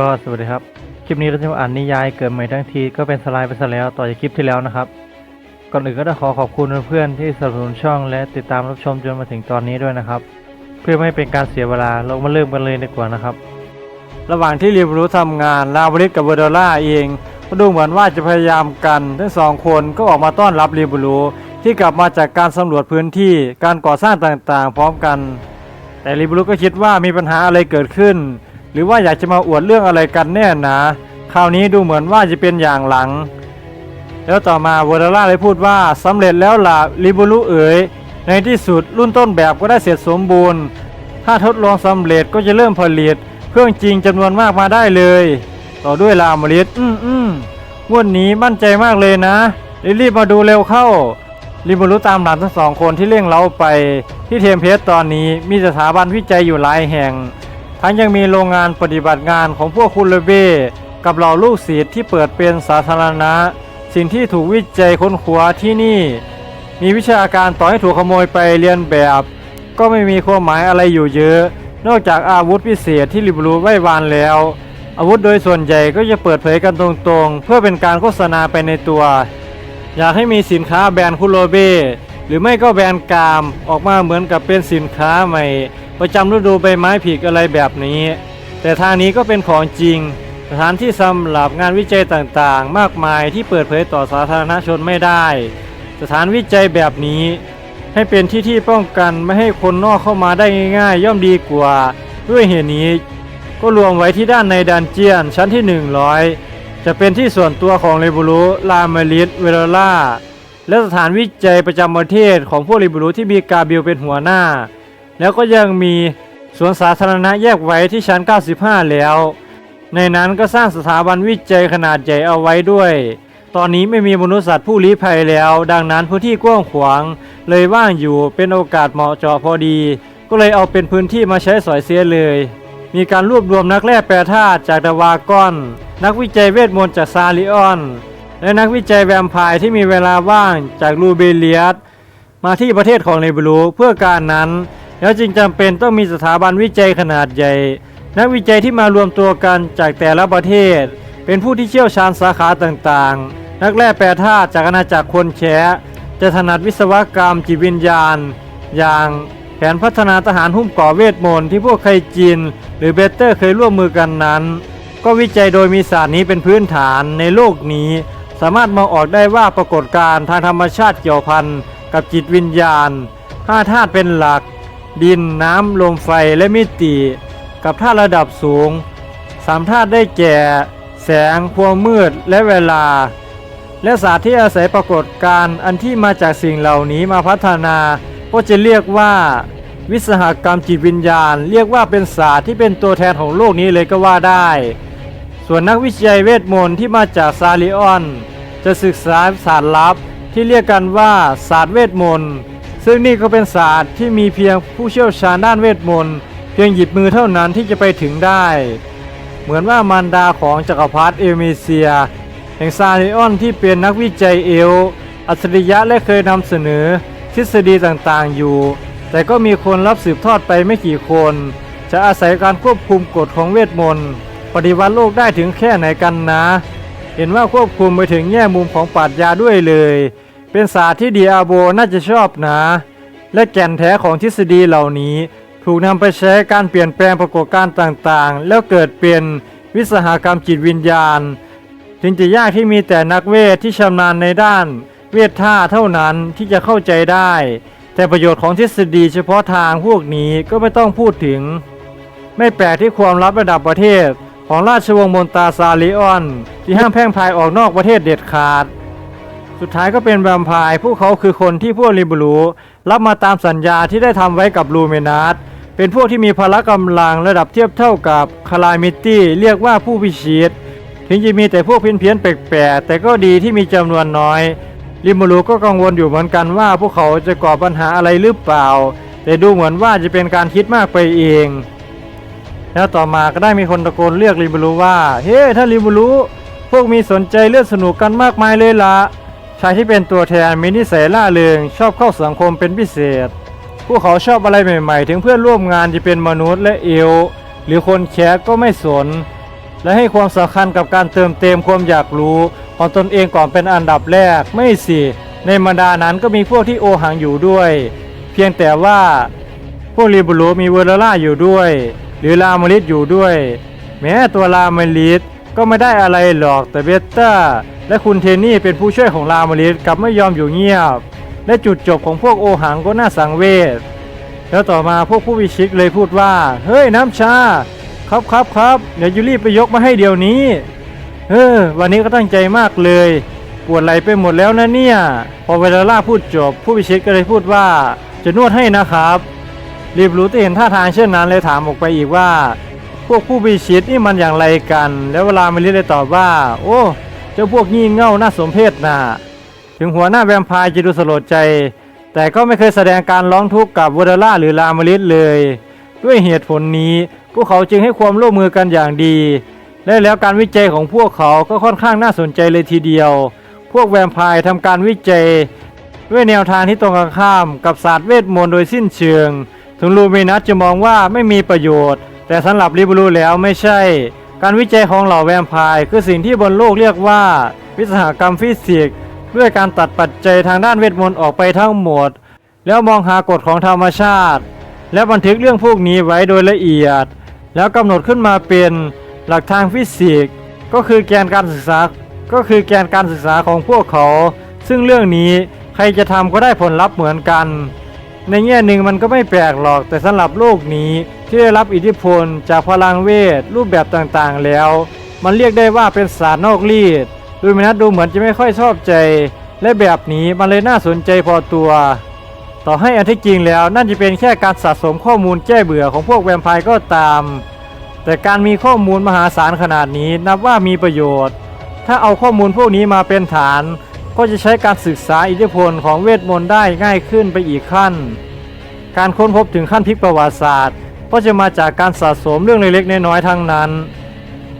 ก็สวัสดีครับ คลิปนี้เราจะมาอ่านนิยายเกิดใหม่ทั้งทีก็เป็นสไลด์ไปซะแล้วต่อจากคลิปที่แล้วนะครับ ก่อนอื่นก็ต้องขอขอบคุณเพื่อนๆที่สนับสนุนช่องและติดตามรับชมจนมาถึงตอนนี้ด้วยนะครับ เพื่อไม่ให้เป็นการเสียเวลาเรามาเริ่มกันเลยดีกว่านะครับ ระหว่างที่เรียนรู้ทำงานลาบริสกับเวอร์ดล่าเองก็ดูเหมือนว่าจะพยายามกันทั้งสองคนก็ออกมาต้อนรับเรียบรูที่กลับมาจากการสำรวจพื้นที่การก่อสร้างต่างๆ พร้อมกัน แต่ริบรูก็คิดว่ามีปัญหาอะไรเกิดขึ้น หรือว่าอยากจะมาอวดเรื่องอะไรกันแน่นะ คราวนี้ดูเหมือนว่าจะเป็นอย่างหลัง แล้วต่อมาวอร์ดล่าเลยพูดว่าสำเร็จแล้วล่ะริบูรุเอ๋ยในที่สุดรุ่นต้นแบบก็ได้เสร็จสมบูรณ์ ถ้าทดลองสำเร็จก็จะเริ่มผลิต เครื่องจริงจำนวนมากมาได้เลย ต่อด้วยลามลิสอืมอืมงวดนี้มั่นใจมากเลยนะรีบมาดูเร็วเข้าริบูรุตามหลังทั้งสองคนที่เร่งเล้าไป ที่เทมเพสตอนนี้มีสถาบันวิจัยอยู่หลายแห่ง ทั้งยังมีโรงงานปฏิบัติงานของพวกคุณเลเบ้กับเหล่าลูกศิษย์ที่เปิดเป็นสาธารณะ สิ่งที่ถูกวิจัยค้นคว้าที่นี่ มีวิชาการต่อให้ถูกขโมยไปเรียนแบบ ก็ไม่มีความหมายอะไรอยู่เยอะ นอกจากอาวุธพิเศษที่ริบรูไว้วานแล้ว อาวุธโดยส่วนใหญ่ก็จะเปิดเผยกันตรงๆ เพื่อเป็นการโฆษณาไปในตัว อยากให้มีสินค้าแบรนด์คุโรเบ้หรือไม่ก็แบรนด์กามออกมาเหมือนกับเป็นสินค้าใหม่ ประจำฤดูใบไม้ผลิอะไรแบบนี้ แต่ทางนี้ก็เป็นของจริง สถานที่สำหรับงานวิจัยต่างๆ มากมายที่เปิดเผยต่อสาธารณชนไม่ได้ สถานวิจัยแบบนี้ ให้เป็นที่ที่ป้องกันไม่ให้คนนอกเข้ามาได้ง่ายๆ ย่อมดีกว่า ด้วยเหตุนี้ ก็รวมไว้ที่ด้านในดันเจียนชั้นที่ 100 จะเป็นที่ส่วนตัวของเรบูรุลามาริสเวโรล่าและสถานวิจัยประจำประเทศของพวกเรบูรุที่มีกาบิลเป็นหัวหน้า แล้วก็ยังมีสวนสาธารณะแยกไว้ที่ชั้น 95 แล้ว ในนั้นก็สร้างสถาบันวิจัยขนาดใหญ่เอาไว้ด้วย ตอนนี้ไม่มีมนุษย์สัตว์ผู้ลี้ภัยแล้ว ดังนั้นพื้นที่กว้างขวาง เลยว่างอยู่เป็นโอกาสเหมาะเจาะพอดี ก็เลยเอาเป็นพื้นที่มาใช้สอยเสียเลย มีการรวบรวมนักแร่แปรธาตุจากดาวากอน นักวิจัยเวทมนต์จากซาริออน และนักวิจัยแวมไพร์ที่มีเวลาว่างจากลูเบเลียสมาที่ประเทศของเลบรูเพื่อการนั้น แล้วจึงจำเป็นต้องมีสถาบันวิจัยขนาดใหญ่ นักวิจัยที่มารวมตัวกันจากแต่ละประเทศ เป็นผู้ที่เชี่ยวชาญสาขาต่างๆ นักแร่แปรธาตุจากอาณาจักรคนแช้จะถนัดวิศวกรรมจิตวิญญาณ อย่างแผนพัฒนาทหารหุ้มก่อเวทมนต์ที่พวกไคจินหรือเบเตอร์เคยร่วมมือกันนั้น ก็วิจัยโดยมีศาสตร์นี้เป็นพื้นฐานในโลกนี้ สามารถมองออกได้ว่าปรากฏการณ์ทางธรรมชาติเกี่ยวพันกับจิตวิญญาณห้าธาตุเป็นหลัก ดินน้ำลมไฟและมิติ กับธาตุระดับสูงสามธาตุได้แก่ แสงความมืดและเวลา และศาสตร์ที่อาศัยปรากฏการณ์อันที่มาจากสิ่งเหล่านี้มาพัฒนาก็จะเรียกว่า วิสหกรรมจิตวิญญาณ เรียกว่าเป็นศาสตร์ที่เป็นตัวแทนของโลกนี้เลยก็ว่าได้ ส่วนนักวิจัยเวทมนต์ที่มาจากซาริออน จะศึกษาศาสตร์ลับที่เรียกกันว่าศาสตร์เวทมนต์ ซึ่งนี่ก็เป็นศาสตร์ที่มีเพียงผู้เชี่ยวชาญด้านเวทมนต์เพียงหยิบมือเท่านั้นที่จะไปถึงได้ เหมือนว่ามารดาของจักรพรรดิเอเมเซีย แห่งซาริออนที่เป็นนักวิจัยเอล อัจฉริยะและเคยนำเสนอทฤษฎีต่างๆอยู่ แต่ก็มีคนรับสืบทอดไปไม่กี่คน จะอาศัยการควบคุมกฎของเวทมนต์ปฏิวัติโลกได้ถึงแค่ไหนกันนะ เห็นว่าควบคุมไปถึงแง่มุมของปรัชญาด้วยเลย เป็นศาสตร์ที่ดีอาโบน่าจะชอบนะ และแก่นแท้ของทฤษฎีเหล่านี้ ถูกนำไปใช้การเปลี่ยนแปลงปรากฏการณ์ต่างๆ แล้วเกิดเป็นวิสหกรรมจิตวิญญาณถึงจะยากที่มีแต่นักเวทที่ชำนาญในด้าน เวทท่าเท่านั้นที่จะเข้าใจได้ แต่ประโยชน์ของทฤษฎีเฉพาะทางพวกนี้ก็ไม่ต้องพูดถึง ไม่แปลกที่ความลับระดับประเทศของราชวงศ์มนตาซาลิออน ที่ห้ามแพร่งพายออกนอกประเทศเด็ดขาด สุดท้ายก็เป็นแวมไพร์พวกเขาคือคนที่พวกริบลูรับมาตามสัญญาที่ได้ทำไว้กับลูเมนัสเป็นพวกที่มีพละกำลังระดับเทียบเท่ากับคาลามิตี้เรียกว่าผู้พิชิตถึงจะมีแต่พวกเพี้ยนๆแปลกๆแต่ก็ดีที่มีจำนวนน้อยริมูรุก็กังวลอยู่เหมือนกันว่าพวกเขาจะก่อปัญหาอะไรหรือเปล่า แต่ดูเหมือนว่าจะเป็นการคิดมากไปเอง แล้วต่อมาก็ได้มีคนตะโกนเรียกริมูรุว่า เฮ้ท่านริมูรุพวกมีสนใจเลือดสนุกกันมากมายเลยละ ชายที่เป็นตัวแทนมีนิสัยล่าเริงชอบเข้าสังคมเป็นพิเศษ พวกเขาชอบอะไรใหม่ ๆ ถึงเพื่อนร่วมงานจะเป็นมนุษย์และเอลหรือคนแคสก็ไม่สน และให้ความสำคัญกับการเติมเต็มความอยากรู้ของตนเองก่อนเป็นอันดับแรกไม่สิในบรรดานั้นก็มีพวกที่โอหังอยู่ด้วย เพียงแต่ว่าพวกรีบูรูมีเวอร์ล่าอยู่ด้วย หรือลามาริสอยู่ด้วย แม้ตัวลามาริสก็ไม่ได้อะไรหรอกแต่เบต้า และคุณเทนี่เป็นผู้ช่วยของลามาริสกลับไม่ยอมอยู่เงียบ และจุดจบของพวกโอหังก็น่าสังเวชแล้วต่อมาพวกผู้วิชิกเลยพูดว่า เฮ้ยน้ำชา ครับครับครับเดี๋ยวยูรีบไปยกมาให้เดี๋ยวนี้เออวันนี้ก็ตั้งใจมากเลย ปวดไหลไปหมดแล้วนะเนี่ย พอเวลาล่าพูดจบ ผู้วิชิตก็เลยพูดว่า จะนวดให้นะครับ รีบรู้ที่เห็นท่าทางเช่นนั้นเลยถามออกไปอีกว่า พวกผู้วิชิตนี่มันอย่างไรกัน แล้วเวลามาริเลยตอบว่า โอ้ จ้าพวกงี่เง่าน่าสมเพชน่ะถึงหัวหน้าแวมพร์จะดูสลดใจ แต่ก็ไม่เคยแสดงการร้องทุกข์กับวอเดล่าหรือลามาริสเลย ด้วยเหตุผลนี้พวกเขาจึงให้ความร่วมมือกันอย่างดี และแล้วการวิจัยของพวกเขาก็ค่อนข้างน่าสนใจเลยทีเดียว พวกแวมพร์ทำการวิจัย ด้วยแนวทางที่ตรงกันข้ามกับศาสตร์เวทมนต์โดยสิ้นเชิง ถึงลูเมนัสจะมองว่าไม่มีประโยชน์ แต่สำหรับลิบรูแล้วไม่ใช่ การวิจัยของเหล่าแวมไพร์คือสิ่งที่บนโลกเรียกว่า วิศหกรรมฟิสิกส์ด้วยการตัดปัจจัยทางด้านเวทมนต์ออกไปทั้งหมด แล้วมองหากฎของธรรมชาติ และบันทึกเรื่องพวกนี้ไว้โดยละเอียด แล้วกำหนดขึ้นมาเป็นหลักทางฟิสิกส์ก็คือแกนการศึกษาก็คือแกนการศึกษาของพวกเขา ซึ่งเรื่องนี้ใครจะทำก็ได้ผลลัพธ์เหมือนกัน ในแง่หนึ่งมันก็ไม่แปลกหรอกแต่สำหรับโลกนี้ที่ได้รับอิทธิพลจากพลังเวทรูปแบบต่างๆแล้ว มันเรียกได้ว่าเป็นศาสตร์นอกรีดดูมินัสดูเหมือนจะไม่ค่อยชอบใจ และแบบนี้มันเลยน่าสนใจพอตัว ต่อให้อันที่จริงแล้วนั่นจะเป็นแค่การสะสมข้อมูลแก้เบื่อของพวกแวมไพร์ก็ตาม แต่การมีข้อมูลมหาศาลขนาดนี้นับว่ามีประโยชน์ ถ้าเอาข้อมูลพวกนี้มาเป็นฐาน ก็จะใช้การศึกษาอิทธิพลของเวทมนต์ได้ง่ายขึ้นไปอีกขั้น การค้นพบถึงขั้นพลิกประวัติศาสตร์ ก็จะมาจากการสะสมเรื่องเล็กๆน้อยๆทั้งนั้น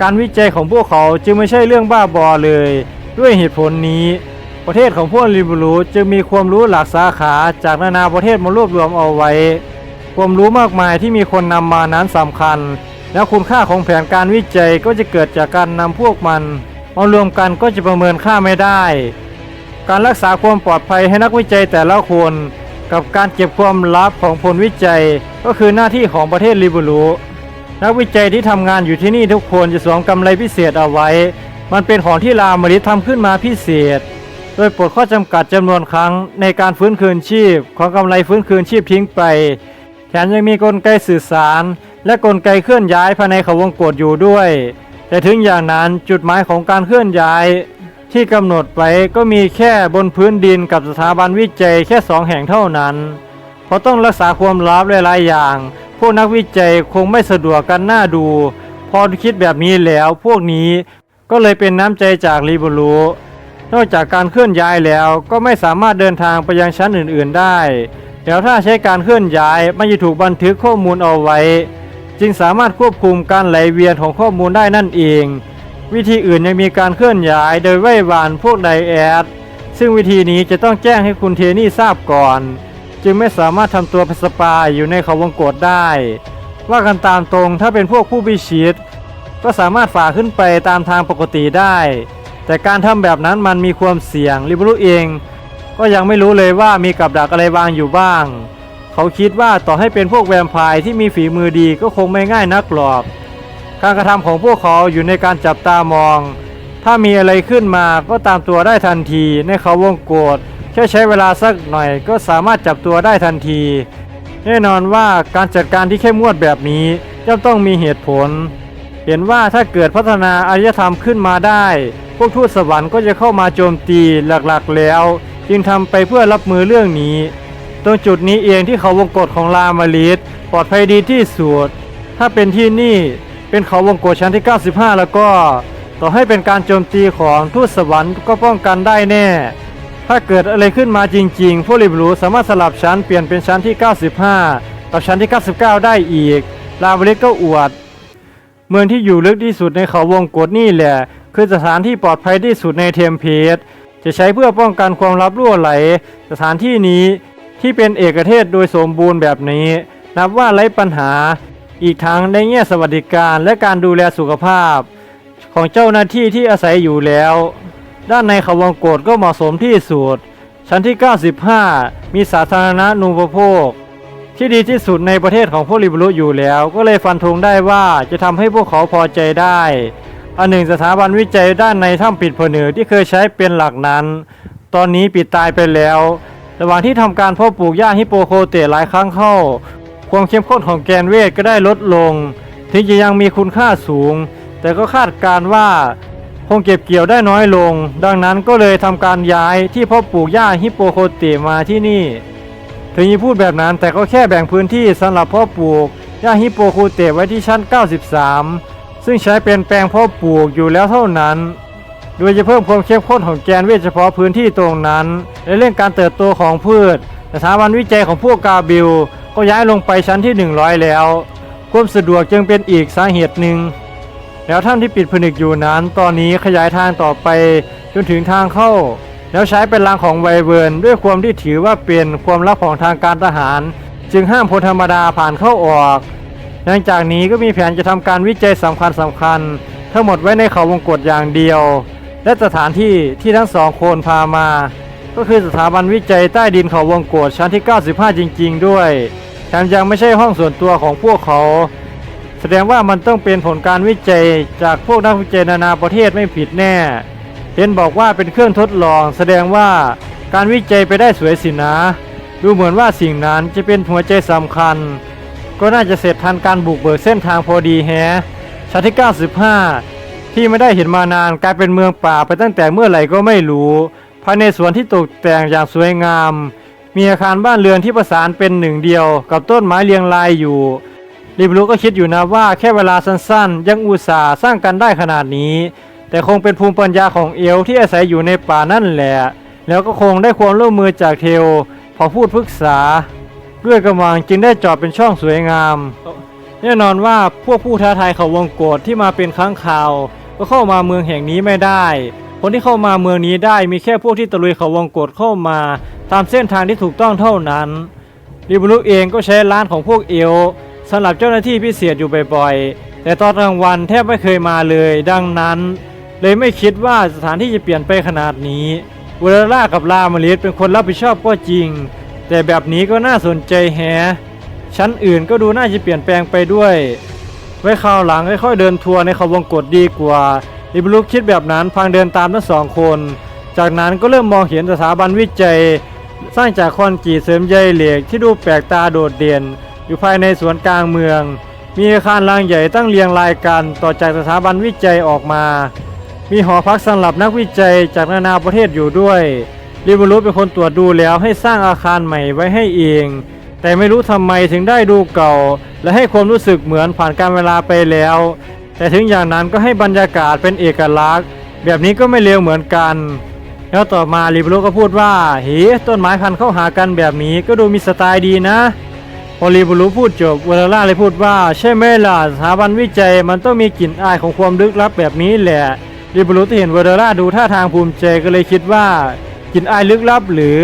การวิจัยของพวกเขาจึงไม่ใช่เรื่องบ้าบอเลย ด้วยเหตุผลนี้ ประเทศของพวกลิบูรูจึงมีความรู้หลากสาขาจากนานาประเทศมารวบรวมเอาไว้ ความรู้มากมายที่มีคนนำมานั้นสำคัญ แล้วคุณค่าของแผนการวิจัยก็จะเกิดจากการนำพวกมันมารวมกันก็จะประเมินค่าไม่ได้ การรักษาความปลอดภัยให้นักวิจัยแต่ละคน กับการเก็บความลับของผลวิจัย ก็คือหน้าที่ของประเทศลิบูรูนักวิจัยที่ทำงานอยู่ที่นี่ทุกคนจะสวมกำไรพิเศษเอาไว้ มันเป็นของที่ลามาริทำขึ้นมาพิเศษ โดยปลดข้อจำกัดจำนวนครั้งในการฟื้นคืนชีพ ของกำไรฟื้นคืนชีพทิ้งไป แถมยังมีกลไกสื่อสาร และกลไกเคลื่อนย้ายภายในเขาวงกฏอยู่ด้วย แต่ถึงอย่างนั้นจุดหมายของการเคลื่อนย้าย ที่กำหนดไว้ก็มีแค่บนพื้นดินกับสถาบันวิจัยแค่สองแห่งเท่านั้น เพราะต้องรักษาความลับหลายๆอย่าง พวกนักวิจัยคงไม่สะดวกกันหน้าดู พอคิดแบบนี้แล้วพวกนี้ก็เลยเป็นน้ำใจจากรีบูรูนอกจากการเคลื่อนย้ายแล้วก็ไม่สามารถเดินทางไปยังชั้นอื่นๆได้ แล้วถ้าใช้การเคลื่อนย้ายมันจะถูกบันทึกข้อมูลเอาไว้ จึงสามารถควบคุมการไหลเวียนของข้อมูลได้นั่นเอง วิธีอื่นยังมีการเคลื่อนย้ายโดยไหว้วานพวกไดแอดซึ่งวิธีนี้จะต้องแจ้งให้คุณเทนี่ทราบก่อน จึงไม่สามารถทำตัวเป็นสปายอยู่ในเขาวงกฏได้ ว่ากันตามตรงถ้าเป็นพวกผู้พิชิต ก็สามารถฝ่าขึ้นไปตามทางปกติได้ แต่การทำแบบนั้นมันมีความเสี่ยงลิบรูเอง ก็ยังไม่รู้เลยว่ามีกับดักอะไรวางอยู่บ้าง เขาคิดว่าต่อให้เป็นพวกแวมไพร์ที่มีฝีมือดีก็คงไม่ง่ายนักหรอก การกระทำของพวกเขาอยู่ในการจับตามอง ถ้ามีอะไรขึ้นมาก็ตามตัวได้ทันทีในเขาวงโกฏแค่ใช้เวลาสักหน่อยก็สามารถจับตัวได้ทันที แน่นอนว่าการจัดการที่เข้มงวดแบบนี้ย่อมต้องมีเหตุผล เห็นว่าถ้าเกิดพัฒนาอารยธรรมขึ้นมาได้ พวกทูตสวรรค์ก็จะเข้ามาโจมตีหลักๆแล้ว จึงทำไปเพื่อรับมือเรื่องนี้ ตรงจุดนี้เองที่เขาวงกฏของลามาลิสปลอดภัยดีที่สุดถ้าเป็นที่นี่ เป็นเขาวงกฏชั้นที่ 95 แล้วก็ต่อให้เป็นการโจมตีของทูตสวรรค์ก็ป้องกันได้แน่ ถ้าเกิดอะไรขึ้นมาจริงๆพวกลิบรูสามารถสลับชั้นเปลี่ยนเป็นชั้นที่ 95 กับชั้นที่ 99 ได้อีก ลามาลิสก็อวด เมืองที่อยู่ลึกที่สุดในเขาวงกฏนี่แหละ คือสถานที่ปลอดภัยที่สุดในเทมเพสจะใช้เพื่อป้องกันความลับรั่วไหล สถานที่นี้ที่เป็นเอกเทศโดยสมบูรณ์แบบนี้ นับว่าไร้ปัญหา อีกทั้งในแง่สวัสดิการและการดูแลสุขภาพ ของเจ้าหน้าที่ที่อาศัยอยู่แล้ว ด้านในเขาวงโกฏก็เหมาะสมที่สุด ชั้นที่ 95 มีสาธารณนูปโภค ที่ดีที่สุดในประเทศของพวกลิบรุอยู่แล้ว ก็เลยฟันธงได้ว่าจะทำให้พวกเขาพอใจได้อันหนึ่งสถาบันวิจัยด้านในถ้ำปิดผนึกที่เคยใช้เป็นหลักนั้น ตอนนี้ปิดตายไปแล้ว ระหว่างที่ทำการเพาะปลูกหญ้าฮิปโปโคเตหลายครั้งเข้า ความเข้มข้นของแกนเวทก็ได้ลดลง ถึงจะยังมีคุณค่าสูง แต่ก็คาดการณ์ว่าคงเก็บเกี่ยวได้น้อยลง ดังนั้นก็เลยทำการย้ายที่พาะปลูกหญ้าฮิปโปโคเตมาที่นี่ ถึงจะพูดแบบนั้นแต่ก็แค่แบ่งพื้นที่สำหรับพาะปลูกหญ้าฮิปโปโคเตไว้ที่ชั้น 93 ซึ่งใช้เป็นแปลงพาะปลูกอยู่แล้วเท่านั้น โดยจะเพิ่มความเข้มข้นของแกนเวทเฉพาะพื้นที่ตรงนั้นและเรื่องการเติบโตของพืชสถาบันวิจัยของพวกกาบิล ก็ย้ายลงไปชั้นที่ 100 แล้วความสะดวกจึงเป็นอีกสาเหตุหนึ่ง แล้วถ้ำที่ปิดผนึกอยู่นั้น ตอนนี้ขยายทางต่อไปจนถึงทางเข้า แล้วใช้เป็นรางของไวเวิร์นด้วยความที่ถือว่าเป็นความลับของทางการทหาร จึงห้ามพลธรรมดาผ่านเข้าออกหลังจากนี้ก็มีแผนจะทำการวิจัยสำคัญสำคัญ ทั้งหมดไว้ในเขาวงกฏอย่างเดียว และสถานที่ที่ทั้งสองคนพามา ก็คือสถาบันวิจัยใต้ดินเขาวงกฏชั้นที่ 95 จริง ๆ ด้วย แถมยังไม่ใช่ห้องส่วนตัวของพวกเขา แสดงว่ามันต้องเป็นผลการวิจัยจากพวกนักวิจัยนานาประเทศไม่ผิดแน่ เห็นบอกว่าเป็นเครื่องทดลอง แสดงว่าการวิจัยไปได้สวยสินะ ดูเหมือนว่าสิ่งนั้นจะเป็นหัวใจสำคัญ ก็น่าจะเสร็จทันการบุกเบิกเส้นทางพอดีแฮะชั้นที่ 95 ที่ไม่ได้เห็นมานานกลายเป็นเมืองป่าไปตั้งแต่เมื่อไหร่ก็ไม่รู้ ภายในสวนที่ตกแต่งอย่างสวยงาม มีอาคารบ้านเรือนที่ประสานเป็นหนึ่งเดียว กับต้นไม้เรียงรายอยู่ริบลูก็คิดอยู่นะว่าแค่เวลาสั้นๆ ยังอุตส่าห์สร้างกันได้ขนาดนี้ แต่คงเป็นภูมิปัญญาของเอลที่อาศัยอยู่ในป่านั่นแหละ แล้วก็คงได้ความร่วมมือจากเทลพอพูดปรึกษา ด้วยกำลังจึงได้จอดเป็นช่องสวยงาม แน่นอนว่าพวกผู้ท้าทายเขาวงโกฏที่มาเป็นครั้งคราว ก็เข้ามาเมืองแห่งนี้ไม่ได้ คนที่เข้ามาเมืองนี้ได้มีแค่พวกที่ตะลุยเขาวงกฏเข้ามา ตามเส้นทางที่ถูกต้องเท่านั้นริบลูเองก็ใช้ร้านของพวกเอลสำหรับเจ้าหน้าที่พิเศษอยู่บ่อยๆ แต่ตอนกลางวันแทบไม่เคยมาเลย ดังนั้น เลยไม่คิดว่าสถานที่จะเปลี่ยนไปขนาดนี้เวลล่ากับลามาลิสเป็นคนรับผิดชอบก็จริง แต่แบบนี้ก็น่าสนใจแฮะชั้นอื่นก็ดูน่าจะเปลี่ยนแปลงไปด้วย ไว้คราวหลังค่อยๆเดินทัวร์ในเขาวงกฏดีกว่า ลิบลุกคิดแบบนั้นพังเดินตามทั้งสองคน จากนั้นก็เริ่มมองเห็นสถาบันวิจัย สร้างจากคอนกรีตเสริมใยเหล็กที่ดูแปลกตาโดดเด่น อยู่ภายในสวนกลางเมือง มีอาคารรางใหญ่ตั้งเรียงรายกันต่อจากสถาบันวิจัยออกมา มีหอพักสำหรับนักวิจัยจากนานาประเทศอยู่ด้วยริบรุเป็นคนตรวจดูแล้วให้สร้างอาคารใหม่ไว้ให้เอง แต่ไม่รู้ทำไมถึงได้ดูเก่า และให้ความรู้สึกเหมือนผ่านการเวลาไปแล้ว แต่ถึงอย่างนั้นก็ให้บรรยากาศเป็นเอกลักษณ์ แบบนี้ก็ไม่เลวเหมือนกัน แล้วต่อมาริบรุก็พูดว่าเฮ้ต้นไม้พันเข้าหากันแบบนี้ก็ดูมีสไตล์ดีนะพอริบรุพูดจบเวลล่าเลยพูดว่า ใช่ไหมล่ะสถาบันวิจัยมันต้องมีกลิ่นอายของความลึกลับแบบนี้แหละริบรุที่เห็นเวลล่าดูท่าทางภูมิใจก็เลยคิดว่ากลิ่นอายลึกลับหรือ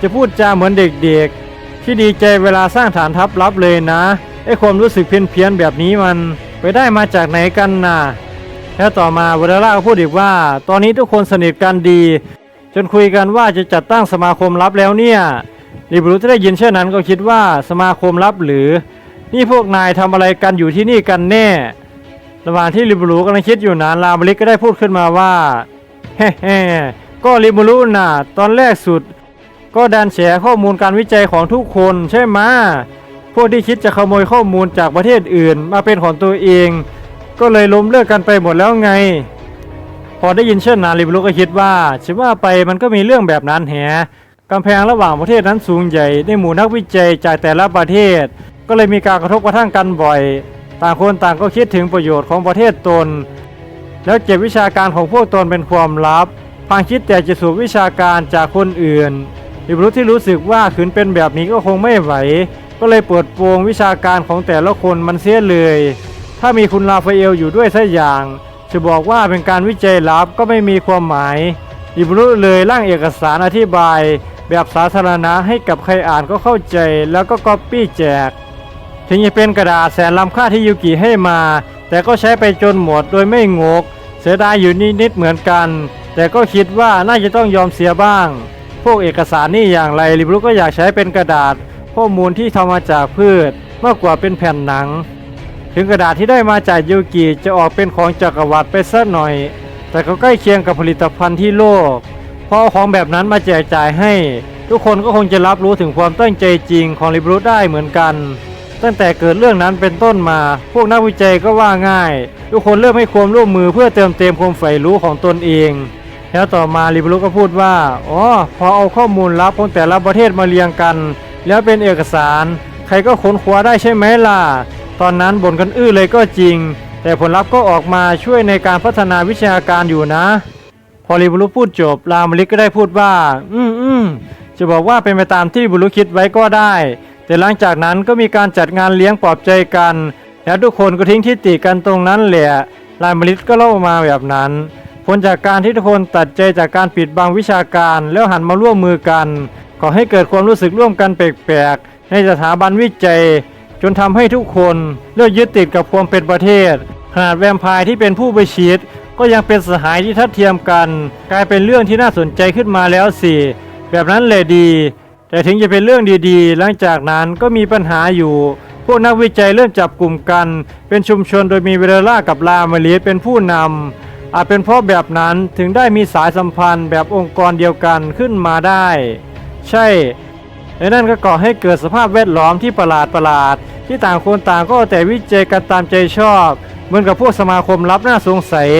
จะพูดจาเหมือนเด็กๆ ที่ดีใจเวลาสร้างฐานทัพลับเลยนะไอ้ความรู้สึกเพี้ยนๆแบบนี้มัน ไปได้มาจากไหนกันน่ะแล้วต่อมาเวลล่าก็พูดอีกว่า ตอนนี้ทุกคนสนิทกันดี จนคุยกันว่าจะจัดตั้งสมาคมลับแล้วเนี่ยริบรูที่ได้ยินเช่นนั้นก็คิดว่าสมาคมลับหรือ นี่พวกนายทำอะไรกันอยู่ที่นี่กันแน่ ระหว่างที่ริบรูกำลังคิดอยู่นั้นลาบริกก็ได้พูดขึ้นมาว่าเฮ้ๆก็ริบรูน่ะ ตอนแรกสุด ก็ดันแฉข้อมูลการวิจัยของทุกคนใช่ไหม วกที่คิดจะขโมยข้อมูลจากประเทศอื่น มาเป็นของตัวเอง ก็เลยล้มเลิกกันไปหมดแล้วไง พอได้ยินเช่นนั้นริบลุก็คิดว่าชิว่าไปมันก็มีเรื่องแบบนั้นแฮะกำแพงระหว่างประเทศนั้นสูงใหญ่ในหมู่นักวิจัยจากแต่ละประเทศ ก็เลยมีการกระทบกระทั่งกันบ่อย ต่างคนต่างก็คิดถึงประโยชน์ของประเทศตน แล้วเก็บวิชาการของพวกตนเป็นความลับพางคิดแต่จะสูบวิชาการจากคนอื่นริบลุที่รู้สึกว่าขืนเป็นแบบนี้ก็คงไม่ไหว ก็เลยเปิดโปงวิชาการของแต่ละคนมันเสียเลย ถ้ามีคุณลาฟาเอลอยู่ด้วยสักอย่าง จะบอกว่าเป็นการวิจัยลับก็ไม่มีความหมาย อิบรุเลยร่างเอกสารอธิบาย แบบสาธารณะให้กับใครอ่านก็เข้าใจแล้วก็ก๊อปปี้แจก ถึงจะเป็นกระดาษแสนล้ำค่าที่ยูกิให้มา แต่ก็ใช้ไปจนหมดโดยไม่งก เสียดายอยู่นิดๆเหมือนกัน แต่ก็คิดว่าน่าจะต้องยอมเสียบ้าง พวกเอกสารนี่อย่างไรริบรุก็อยากใช้เป็นกระดาษ ข้อมูลที่ทำมาจากพืชมากกว่าเป็นแผ่นหนัง ถึงกระดาษที่ได้มาจากยูกิจะออกเป็นของจักรวรรดิไปสักหน่อย แต่ก็ใกล้เคียงกับผลิตภัณฑ์ที่โลกพอเอาของแบบนั้นมาแจกจ่ายให้ ทุกคนก็คงจะรับรู้ถึงความตั้งใจจริงของริบรุได้เหมือนกัน ตั้งแต่เกิดเรื่องนั้นเป็นต้นมา พวกนักวิจัยก็ว่าง่าย ทุกคนเริ่มให้ความร่วมมือเพื่อเติมเต็มความใฝ่รู้ของตนเองแล้วต่อมาริบรุก็พูดว่า อ๋อ พอเอาข้อมูลลับของแต่ละประเทศมาเรียงกัน แล้วเป็นเอกสาร ใครก็ค้นคว้าได้ใช่ไหมล่ะ ตอนนั้นบ่นกันอื้อเลยก็จริง แต่ผลลัพธ์ก็ออกมาช่วยในการพัฒนาวิชาการอยู่นะ พอริบุรุพูดจบ รามลิกก็ได้พูดว่า อืมอืมจะบอกว่าเป็นไปตามที่บุรุคิดไว้ก็ได้ แต่หลังจากนั้นก็มีการจัดงานเลี้ยงปลอบใจกัน แล้วทุกคนก็ทิ้งทิฏฐิกันตรงนั้นแหละรามลิกก็เล่ามาแบบนั้นผลจากการที่ทุกคนตัดใจจากการปิดบังวิชาการแล้วหันมาร่วมมือกัน ก่อให้เกิดความรู้สึกร่วมกันแปลกๆ ในสถาบันวิจัย จนทำให้ทุกคนเลิกยึดติดกับความเป็นประเทศ ขนาดแวมไพร์ที่เป็นผู้ไปชีดก็ยังเป็นสหายที่ทัดเทียมกัน กลายเป็นเรื่องที่น่าสนใจขึ้นมาแล้วสิ แบบนั้นเลยดี แต่ถึงจะเป็นเรื่องดีๆ หลังจากนั้นก็มีปัญหาอยู่ พวกนักวิจัยเริ่มจับกลุ่มกัน เป็นชุมชนโดยมีเวลล่ากับลามาลีเป็นผู้นำอาจเป็นเพราะแบบนั้นถึงได้มีสายสัมพันธ์แบบองค์กรเดียวกันขึ้นมาได้ ใช่และนั่นก็ก่อให้เกิดสภาพแวดล้อมที่ประหลาดประหลาด ที่ต่างคนต่างก็เอาแต่วิจัยกันตามใจชอบ เหมือนกับพวกสมาคมลับน่าสงสัย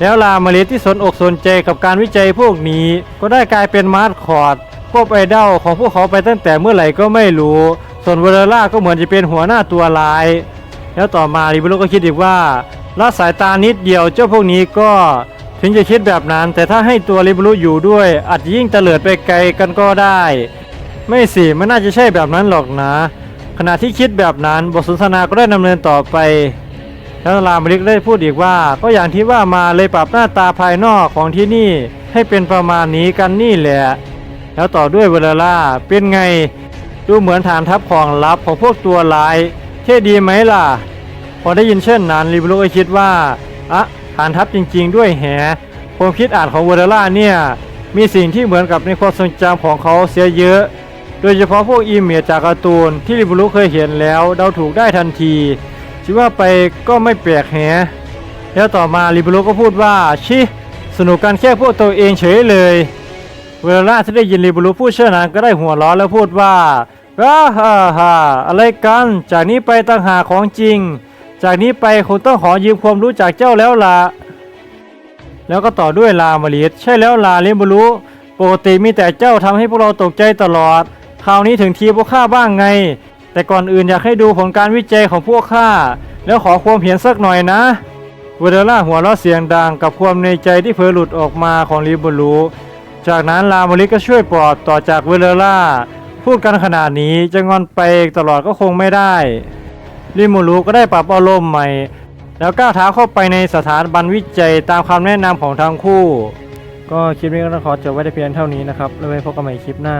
แล้วลามาเลสที่สนอกสนใจกับการวิจัยพวกนี้ ก็ได้กลายเป็นมาสคอตพวกไอดอลของพวกเขาไปตั้งแต่เมื่อไหร่ก็ไม่รู้ ส่วนเวลล่าก็เหมือนจะเป็นหัวหน้าตัวร้าย แล้วต่อมาริเบโรก็คิดอีกว่าละสายตานิดเดียวเจ้าพวกนี้ก็ ถึงจะคิดแบบนั้น แต่ถ้าให้ตัวริบโรอยู่ด้วย อาจจะยิ่งเตลิดไปไกลกันก็ได้ ไม่สิมันน่าจะใช่แบบนั้นหรอกนะ ขณะที่คิดแบบนั้นบทสนทนาก็ได้ดำเนินต่อไปแล้วรามริกได้พูดอีกว่า ก็อย่างที่ว่ามาเลยปรับหน้าตาภายนอกของที่นี่ ให้เป็นประมาณนี้กันนี่แหละ แล้วต่อด้วยเวลาล่าเป็นไง ดูเหมือนฐานทัพของลับของพวกตัวร้าย เท่ดีไหมล่ะ พอได้ยินเช่นนั้นริบโรก็คิดว่า อะ ฐานทัพจริง ๆ ด้วยแฮความคิดอ่านของเวลาล่าเนี่ย มีสิ่งที่เหมือนกับในความทรงจำของเขาเสียเยอะ โดยเฉพาะพวกอีเมจจากการ์ตูนที่ริบุรุเคยเห็นแล้วเดาถูกได้ทันทีคิดว่าไปก็ไม่แปลกแฮะแล้วต่อมาริบุรุก็พูดว่าชิสนุกกันแค่พวกตัวเองเฉยเลยเวลาที่ได้ยินริบุรุพูดเช่นนั้นก็ได้หัวเราะแล้วพูดว่าฮ่าฮ่าฮ่าอะไรกัน จากนี้ไปต่างหากของจริง จากนี้ไปคงต้องขอยืมความรู้จากเจ้าแล้วล่ะ แล้วก็ต่อด้วยลามาลิดใช่แล้วลาเลียนบรุปกติมีแต่เจ้าทำให้พวกเราตกใจตลอด คราวนี้ถึงทีพวกข้าบ้างไง แต่ก่อนอื่นอยากให้ดูผลการวิจัยของพวกข้า แล้วขอความเห็นสักหน่อยนะเวเดล่าหัวเราะเสียงดังกับความในใจที่เผลอหลุดออกมาของลิบูรูจากนั้นลามาลิก็ช่วยปลอบต่อจากเวเดล่า พูดกันขนาดนี้จะงอนไปตลอดก็คงไม่ได้ ลิมูรูก็ได้ปรับอารมณ์ใหม่ แล้วก้าวเท้าเข้าไปในสถานบันวิจัยตามคำแนะนำของทั้งคู่ ก็คลิปนี้ก็ต้องขอจบไว้แต่เพียงเท่านี้นะครับ แล้วไว้พบกันใหม่คลิปหน้า